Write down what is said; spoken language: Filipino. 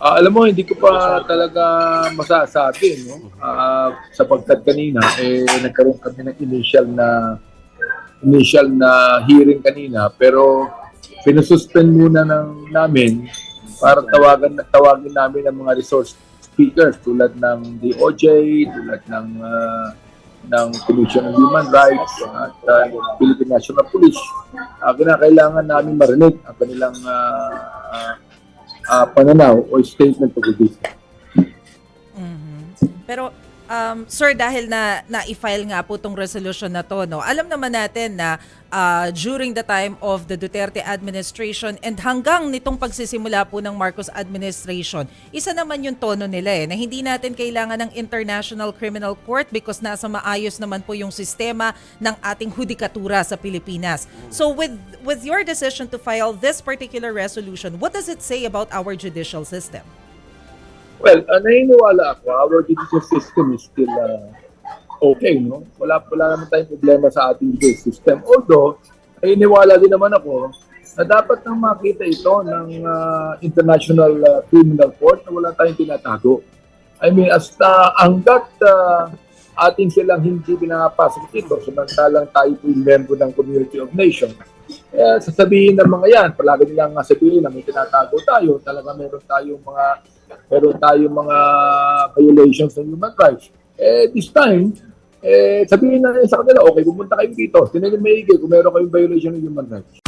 Ah, alam mo, hindi ko pa talaga masasabi, no? Ah, sapagkat kanina, eh, nagkaroon kami ng initial na initial na hearing kanina, pero pinususpend muna ng namin para tawagan tawagin namin ang mga resource speakers tulad ng DOJ, tulad ng ah, ng Commission on Human Rights at uh, Philippine National Police. Uh, kailangan namin marinig ang kanilang ah, ah, ah, pananaw o statement of this. Mhm. Pero um, sir dahil na na-file nga po tong resolution na to no. Alam naman natin na uh, during the time of the Duterte administration and hanggang nitong pagsisimula po ng Marcos administration, isa naman yung tono nila eh na hindi natin kailangan ng International Criminal Court because nasa maayos naman po yung sistema ng ating hudikatura sa Pilipinas. So with with your decision to file this particular resolution, what does it say about our judicial system? Well, uh, naniniwala ako, our judicial system is still uh, okay, no? Wala, wala naman tayong problema sa ating judicial system. Although, naniniwala din naman ako na dapat nang makita ito ng uh, International uh, Criminal Court na wala tayong tinatago. I mean, hasta hanggat uh, ating silang hindi pinapasok dito, samantalang tayo po yung member ng Community of Nations, eh, sasabihin ng mga yan, palagi nilang sabihin na may tinatago tayo, talaga meron tayong mga meron tayong mga violations ng human rights. Eh, this time, eh, sabihin na sa kanila, okay, pumunta kayo dito. Tinan yung maigi kung meron kayong violation ng human rights.